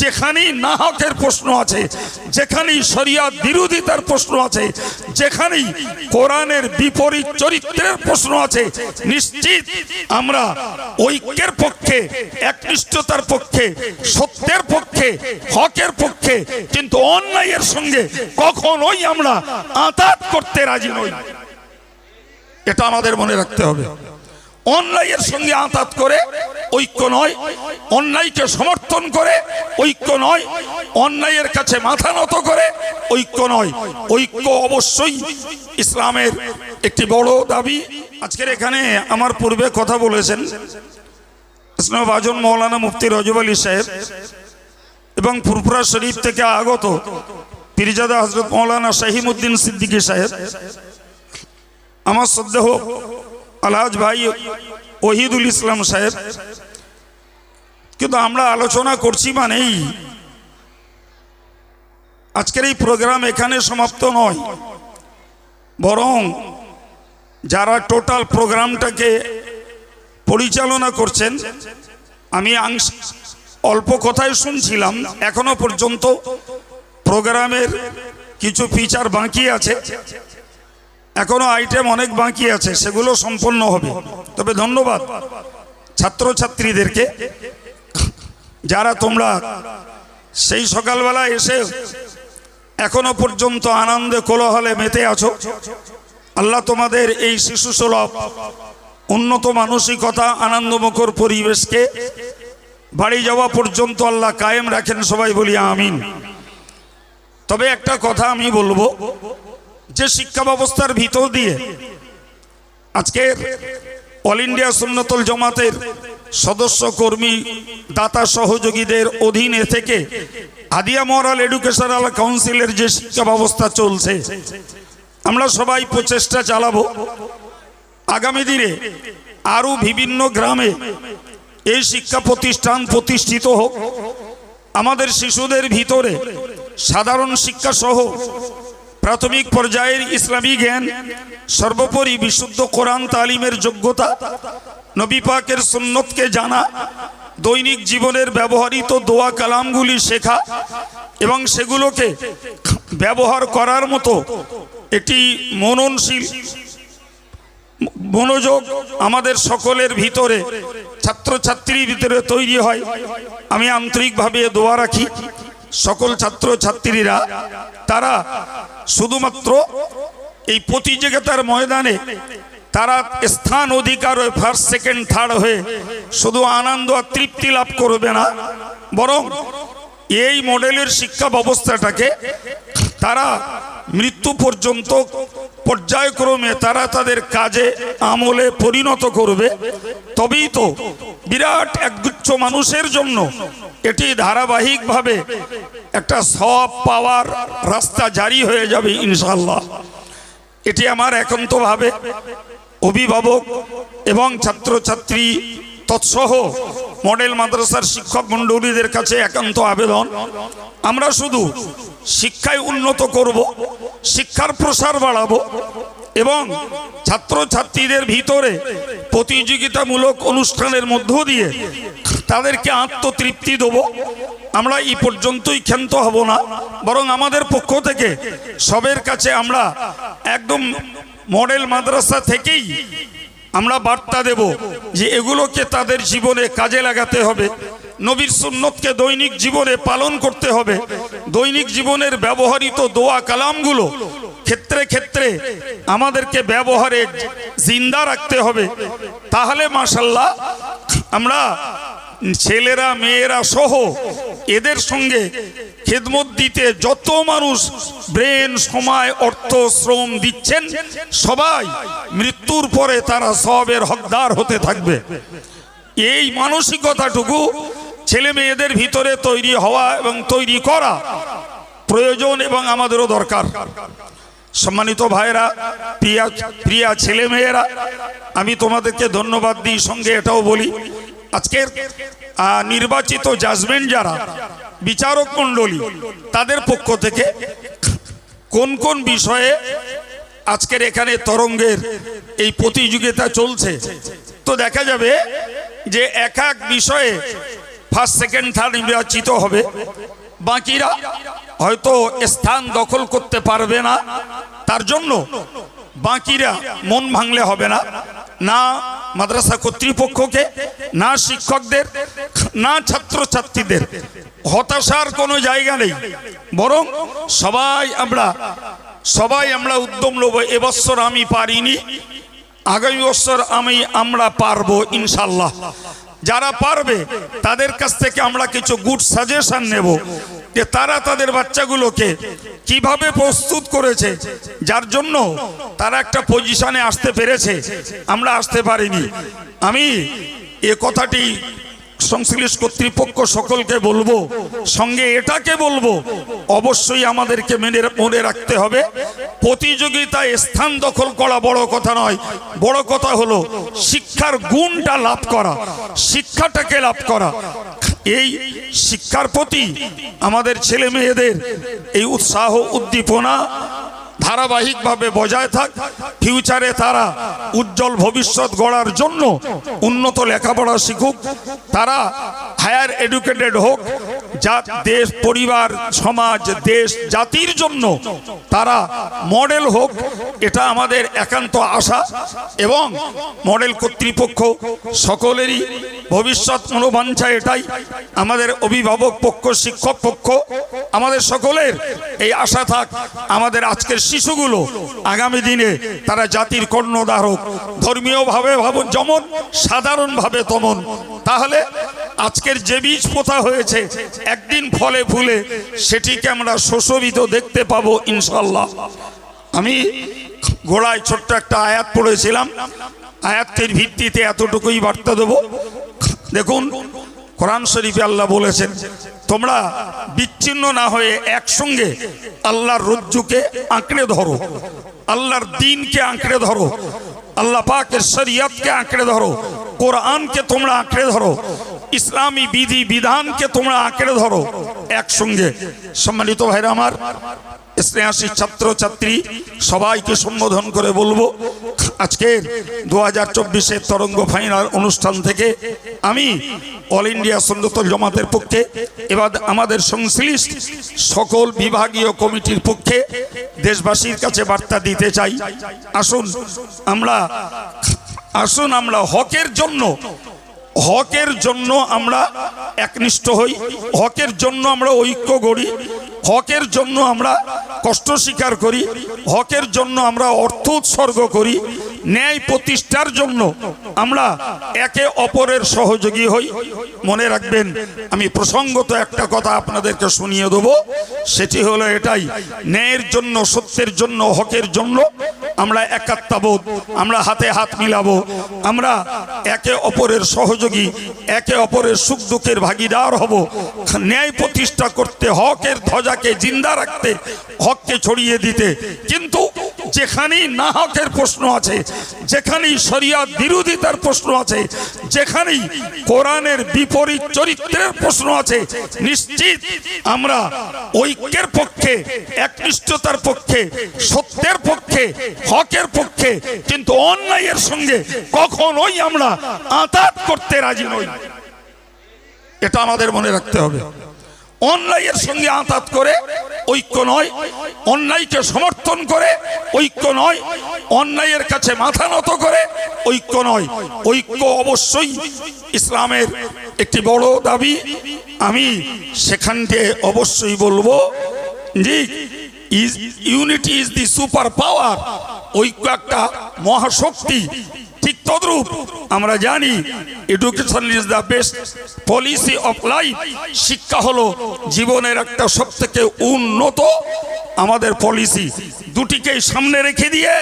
যেখানেই নাহকের প্রশ্ন আছে, যেখানেই শরিয়াত বিরোধিতার প্রশ্ন আছে, যেখানেই কোরআনের বিপরীত চরিত্রের প্রশ্ন আছে, নিশ্চিত আমরা ঐক্যের পক্ষে, একনিষ্ঠতার পক্ষে, সত্যের পক্ষে, হকের পক্ষে, কিন্তু অন্যায়ের সঙ্গে কখনোই আমরা আতাত করতে রাজি নই। এটা আমাদের মনে রাখতে হবে। অন্যায়ের সঙ্গে আতাত করে ঐক্য নয়, অন্যায়কে সমর্থন করে ঐক্য নয়, অন্যায়ের কাছে মাথা নত করে ঐক্য নয়। ঐক্য অবশ্যই ইসলামের একটি বড় দাবি। আজকের এখানে আমার পূর্বে কথা বলেছেন ইসলামাবাজন মৌলানা মুফতি রজব আলী সাহেব এবং ফুরফুরা শরীফ থেকে আগত পিরিজাদা হজরত মৌলানা শাহিমুদ্দিন সিদ্দিকী সাহেব। আমার শ্রদ্ধেহ আলহাজ ভাই ওহিদুল ইসলাম সাহেব। কিন্তু আমরা আলোচনা করছি মানেই আজকের এই প্রোগ্রাম এখানে সমাপ্ত নয়। বরং যারা টোটাল প্রোগ্রামটাকে পরিচালনা করছেন, আমি আংশ অল্প কথাই শুনছিলাম, এখনও পর্যন্ত প্রোগ্রামের কিছু ফিচার বাকি আছে। এখনও আইটেম অনেক বাকি আছে, সেগুলো সম্পন্ন হবে। তবে ধন্যবাদ ছাত্রছাত্রীদেরকে। যারা তোমরা সেই সকালবেলা এসে এখনও পর্যন্ত আনন্দে কোলাহলে মেতে আছো, আল্লাহ তোমাদের এই শিশু সুলভ উন্নত মানসিকতা, আনন্দমুখর পরিবেশকে বাড়ি যাওয়া পর্যন্ত আল্লাহ কায়েম রাখেন, সবাই বলি আমিন। তবে একটা কথা আমি বলব যে শিক্ষা ব্যবস্থার ভিতর দিয়ে আজকের অল ইন্ডিয়া সুন্নতল জমাতের সদস্য, কর্মী, দাতা সহযোগীদের অধীনে থেকে আদিয়া মরাল এডুকেশনাল কাউন্সিলের যে শিক্ষা ব্যবস্থা চলছে, আমরা সবাই প্রচেষ্টা চালাবো। আগামী দিনে আরও বিভিন্ন গ্রামে এই শিক্ষা প্রতিষ্ঠান প্রতিষ্ঠিত হোক। আমাদের শিশুদের ভিতরে সাধারণ শিক্ষা সহ প্রাথমিক পর্যায়ের ইসলামী জ্ঞান, সর্বোপরি বিশুদ্ধ কোরআন তালিমের যোগ্যতা, নবী পাকের সুন্নতকে জানা, দৈনিক জীবনের ব্যবহৃত দোয়া কালামগুলি শেখা এবং সেগুলোকে ব্যবহার করার মতো একটি মননশীল মনোযোগ আমাদের সকলের ভিতরে, ছাত্রছাত্রীর ভিতরে তৈরি হয়। আমি আন্তরিকভাবে দোয়া রাখি। সকল ছাত্র ছাত্রীরা তারা শুধুমাত্র এই প্রতিযোগিতার ময়দানে তারা স্থান অধিকার হয়ে ফার্স্ট সেকেন্ড থার্ড হয়ে শুধু আনন্দ আর তৃপ্তি লাভ করবে না, বরং এই মডেলের শিক্ষা ব্যবস্থাটাকে তারা মৃত্যু পর্যন্ত পর্যায়ক্রমে তারা তাদের কাজে আমলে পরিণত করবে। তবেই তো বিরাট একগুচ্ছ মানুষের জন্য এটি ধারাবাহিকভাবে একটা সব পাওয়ার রাস্তা জারি হয়ে যাবে ইনশাল্লাহ এটি আমার একান্তভাবে অভিভাবক এবং ছাত্রছাত্রী তৎসহ মডেল মাদ্রাসার শিক্ষক মণ্ডলীদের কাছে একান্ত আবেদন। আমরা শুধু শিক্ষায় উন্নত করব, শিক্ষার প্রসার বাড়াবো এবং ছাত্রছাত্রীদের ভিতরে প্রতিযোগিতামূলক অনুষ্ঠানের মধ্য দিয়ে তাদেরকে আত্মতৃপ্তি দেবো। আমরা এই পর্যন্তই ক্ষান্ত হব না, বরং আমাদের পক্ষ থেকে সবের কাছে আমরা একদম মডেল মাদ্রাসা থেকেই আমরা বার্তা দেব যে এগুলোকে তাদের জীবনে কাজে লাগাতে হবে, নবীর সুন্নতকে দৈনিক জীবনে পালন করতে হবে, দৈনিক জীবনের ব্যবহৃত দোয়া কালামগুলো ক্ষেত্রে ক্ষেত্রে আমাদেরকে ব্যবহারে জিন্দা রাখতে হবে। তাহলে মাসাল্লাহ আমরা ছেলেরা, মেয়েরা সহ এদের সঙ্গে খেদমত দিতে যত মানুষ ব্রেন, সময়, অর্থ, শ্রম দিচ্ছেন, সবাই মৃত্যুর পরে তারা সবের হকদার হতে থাকবে। এই মানসিকতাটুকু ছেলে মেয়েদের ভিতরে তৈরি হওয়া এবং তৈরি করা প্রয়োজন এবং আমাদেরও দরকার। সম্মানিত ভাইরা প্রিয়া প্রিয়া ছেলে মেয়েরা, আমি তোমাদেরকে ধন্যবাদ দিই, সঙ্গে এটাও বলি। আজকের নির্বাচিত জাজমেন্ট যারা, বিচারক মণ্ডলী, তাদের পক্ষ থেকে কোন কোন বিষয়ে আজকের এখানে তরঙ্গের এই প্রতিযোগিতা চলছে? তো দেখা যাবে যে এক এক বিষয়ে ফার্স্ট সেকেন্ড থার্ড নির্বাচিত হবে। বাকিরা হয়তো স্থান দখল করতে পারবে না। তার জন্য বাকিরা মন ভাঙলে হবে না। না মাদ্রাসা কর্তৃপক্ষকে, না শিক্ষকদের, না ছাত্রছাত্রীদের। হতাশার কোনো জায়গা নেই। বরং সবাই আমরা সবাই আমরা উদ্যম নেব এবছর আমি পারিনি। আগামী বছর আমি, আমরা পারব ইনশাল্লাহ যারা পারবে, তাদের কাছ থেকে আমরা কিছু গুড সাজেশন নেব যে তারা তাদের বাচ্চাগুলোকে কীভাবে প্রস্তুত করেছে, যার জন্য তারা একটা পজিশনে আসতে পেরেছে। আমরা আসতে পারিনি। আমি এ কথাটি সংশ্লিষ্ট কর্তৃপক্ষ সকলকে বলব, সঙ্গে এটাকে বলব, অবশ্যই আমাদেরকে মেনে মনে রাখতে হবে। প্রতিযোগিতায় স্থান দখল করা বড় কথা নয়, বড় কথা হলো শিক্ষার গুণটা লাভ করা, শিক্ষাটাকে লাভ করা। এই শিক্ষার প্রতি আমাদের ছেলে মেয়েদের এই উৎসাহ, উদ্দীপনা ধারাবাহিকভাবে বজায় থাক। ফিউচারে তারা উজ্জ্বল ভবিষ্যৎ গড়ার জন্য উন্নত লেখাপড়া শিখুক। তারা হায়ার এডুকেটেড হোক। যা দেশ, পরিবার, সমাজ, দেশ, জাতির জন্য তারা মডেল হোক, এটা আমাদের একান্ত আশা এবং মডেল কর্তৃপক্ষ সকলেরই ভবিষ্যৎ মনোবাঞ্ছা এটাই। আমাদের অভিভাবক পক্ষ, শিক্ষক পক্ষ, আমাদের সকলের এই আশা থাক, আমাদের আজকের শিশুগুলো আগামী দিনে তারা জাতির কর্ণধারক ধর্মীয়ভাবে ভাব যেমন সাধারণভাবে তমন। তাহলে আজকের যে বীজ পোতা হয়েছে, একদিন ফলে ফুলে, সেটিকে আমরা শোষবিত দেখতে পাবো ইনশাল্লাহ আমি গোড়ায় ছোট্ট একটা আয়াত পড়েছিলাম। আয়াতের ভিত্তিতে এতটুকুই বার্তা দেবো। দেখুন, কোরআন শরীফে আল্লাহ বলেছেন, তোমরা বিচ্ছিন্ন না হয়ে একসঙ্গে আল্লাহর রজ্জুকে আঁকড়ে ধরো, আল্লাহর দিনকে আঁকড়ে ধরো, আল্লাহ পাকের শরিয়তকে আঁকড়ে ধরো, কোরআনকে তোমরা আঁকড়ে ধরো ইসলামী বিধি বিধানকে তোমরা আঁকড়ে ধরো একসঙ্গে। সম্মানিত ভাইরা আমার স্নেহাসী ছাত্রছাত্রী, সবাইকে সম্বোধন করে বলব, আজকের দু হাজার চব্বিশের তরঙ্গ ফাইনাল অনুষ্ঠান থেকে আমি অল ইন্ডিয়া সন্ন্যত জমাতের পক্ষে, এবার আমাদের সংশ্লিষ্ট সকল বিভাগীয় কমিটির পক্ষে দেশবাসীর কাছে বার্তা দিতে চাই। আসুন আমরা আসুন আমরা হকের জন্য হকের জন্য আমরা একনিষ্ঠ হই, হকের জন্য আমরা ঐক্য গড়ি, হকের জন্য আমরা কষ্ট স্বীকার করি, হকের জন্য আমরা অর্থ উৎসর্গ করি ন্যায় প্রতিষ্ঠার জন্য আমরা একে অপরের সহযোগী হই। মনে রাখবেন, আমি প্রসঙ্গত একটা কথা আপনাদেরকে শুনিয়ে দেবো। সেটি হলো এটাই, ন্যায়ের জন্য, সত্যের জন্য, হকের জন্য আমরা একাত্মাবোধ, আমরা হাতে হাত মিলাবো। আমরা একে অপরের সহযোগী, একে অপরের সুখ দুঃখের ভাগিদার হব। ন্যায় প্রতিষ্ঠা করতে, হকের ধ্বজাকে জিন্দা রাখতে, হককে ছড়িয়ে দিতে। কিন্তু যেখানেই না হকের প্রশ্ন আছে, যেখানেই শরিয়াত বিরোধিতার প্রশ্ন আছে, যেখানেই কোরআনের বিপরীত চরিত্রের প্রশ্ন আছে, নিশ্চিত আমরা ঐক্যের পক্ষে, একনিষ্ঠতার পক্ষে, সত্যের পক্ষে, হকের পক্ষে, কিন্তু অন্যায়ের সঙ্গে কখনোই আমরা আতাত করতে রাজি নই। এটা আমাদের মনে রাখতে হবে। অন্যায়ের সঙ্গে আতাত করে ঐক্য নয়, অন্যায়কে সমর্থন করে ঐক্য নয়, অন্যায়ের কাছে মাথা নত করে ঐক্য নয়। ঐক্য অবশ্যই ইসলামের একটি বড় দাবি। আমি সেখানকে অবশ্যই বলব, যে unity is the super power. ঐক্য একটা মহাশক্তি। তদ্রূপ আমরা জানি education is the best policy of life শিক্ষা হলো জীবনের একটা সব থেকে উন্নত আমাদের পলিসি দুটিকেই সামনে রেখে দিয়ে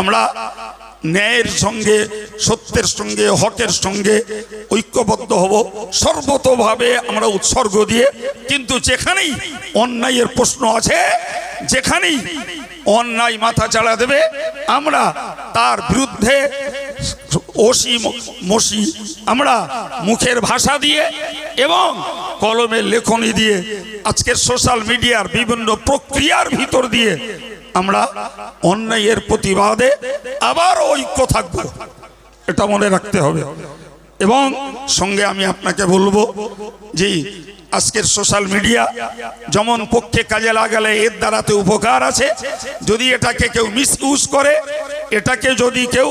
আমরা ন্যায়ের সঙ্গে, সত্যের সঙ্গে, হকের সঙ্গে ঐক্যবদ্ধ হব। সর্বতভাবে আমরা উৎসর্গ দিয়ে কিন্তু যেখানেই অন্যায়ের প্রশ্ন আছে, যেখানেই অন্যায় মাথা চাড়া দেবে, আমরা তার বিরুদ্ধে ওসি মসি, আমরা মুখের ভাষা দিয়ে এবং কলমের লেখনী দিয়ে আজকের সোশ্যাল মিডিয়ার বিভিন্ন প্রক্রিয়ার ভিতর দিয়ে আমরা অন্যায়ের প্রতিবাদে আবার ঐক্য থাকব। এটা মনে রাখতে হবে। এবং সঙ্গে আমি আপনাকে বলব যে আজকের সোশ্যাল মিডিয়া যেমন পক্ষে কাজে লাগালে এর দ্বারাতে উপকার আছে। যদি এটাকে কেউ মিস করে, এটাকে যদি কেউ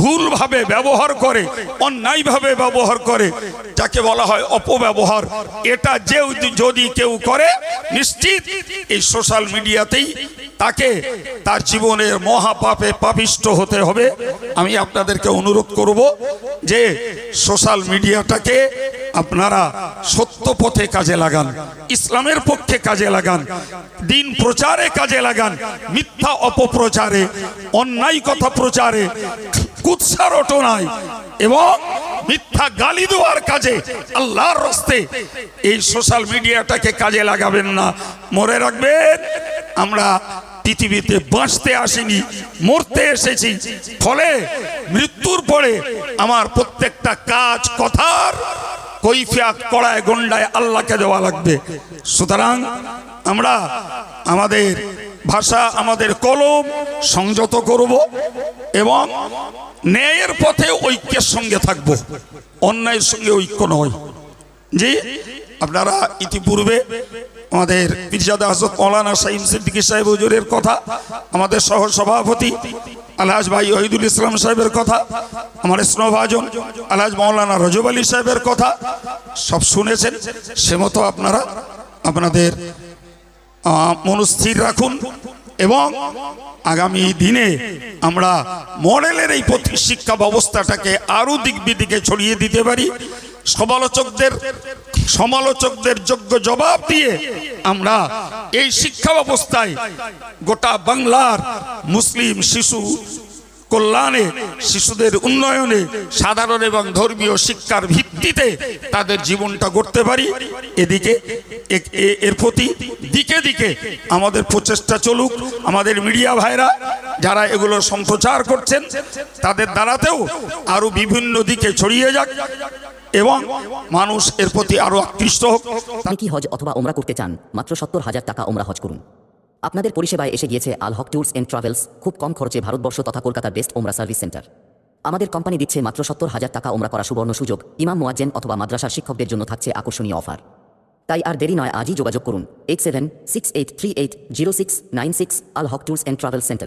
ভুলভাবে ব্যবহার করে, অন্যায়ভাবে ব্যবহার করে, যাকে বলা হয় অপব্যবহার। এটা যে যদি কেউ করে, নিশ্চিত এই সোশ্যাল মিডিয়াতেই তাকে তার জীবনের মহাপাপে পাপিষ্ট হতে হবে। আমি আপনাদেরকে অনুরোধ করব যে সোশ্যাল মিডিয়াটাকে আপনারা সত্য পথে কাজে লাগান, ইসলামের পক্ষে কাজে লাগান, দিন প্রচারে কাজে লাগান, মিথ্যা অপপ্রচারে, অন্যায় কথা প্রচারে, কুৎসা রটনায় এবং মিথ্যা গালি দেওয়ার কাজে আল্লাহর রস্তে এই সোশ্যাল মিডিয়াটাকে কাজে লাগাবেন না। মরে রাখবেন, আমরা পৃথিবীতে বাঁচতে আসিনি, মরতে এসেছি, ফলে মৃত্যুর পরে আমার প্রত্যেকটা কাজ, কথার কৈফিয়াত কড়ায় গন্ডায় আল্লাহকে দেওয়া লাগবে। সুতরাং আমরা আমাদের ভাষা, আমাদের কলম সংযত করব এবং ন্যায়ের পথে ঐক্যের সঙ্গে থাকব। অন্যায়ের সঙ্গে ঐক্য নয়। যে আপনারা ইতিপূর্বে আমাদের পিরজাদা হজরত মৌলানা সাইম সিদ্দিকী সাহেব হুজুরের কথা, আমাদের সহ সভাপতি আলহাজ ভাই ওহিদুল ইসলাম সাহেবের কথা, আমার স্নভাজন আলহাজ মৌলানা রজব আলী সাহেবের কথা, সব শুনেছেন। সে মতো আপনারা আপনাদের মনস্থির রাখুন এবং আগামী দিনে আমরা মডেলের এই শিক্ষা ব্যবস্থাটাকে আরও দিক বিদিকে ছড়িয়ে দিতে পারি। সমালোচকদের সমালোচকদের যোগ্য জবাব দিয়ে আমরা এই শিক্ষা ব্যবস্থায় গোটা বাংলার মুসলিম শিশু কল্যাণে, শিশুদের উন্নয়নে, সাধারণ এবং ধর্মীয় শিক্ষার ভিত্তিতে তাদের জীবনটা গড়তে পারি। এদিকে এর প্রতি দিকে দিকে আমাদের প্রচেষ্টা চলুক। আমাদের মিডিয়া ভাইরা যারা এগুলো সম্প্রচার করছেন, তাদের দ্বারাতেও আরও বিভিন্ন দিকে ছড়িয়ে যাক। এবং মানুষ এর প্রতি আরও আকৃষ্ট হোক। কি হজ অথবা ওমরা করতে চান? মাত্র সত্তর হাজার টাকা ওমরা হজ করুন। আপনাদের পরিষেবায় এসে গিয়েছে Al Haq tours and travels, খুব কম খরচে ভারতবর্ষ তথা কলকাতার বেস্ট ওমরা সার্ভিস সেন্টার। আমাদের কোম্পানি দিচ্ছে মাত্র সত্তর হাজার টাকা ওমরা করা সুবর্ণ সুযোগ। ইমাম, মোয়াজ্জেন অথবা মাদ্রাসার শিক্ষকদের জন্য থাকছে আকর্ষণীয় অফার। তাই আর দেরি নয়, আজই যোগাযোগ করুন। Eight seven, six eight, three eight, zero six, nine six, Al Haq tours and travel সেন্টারে।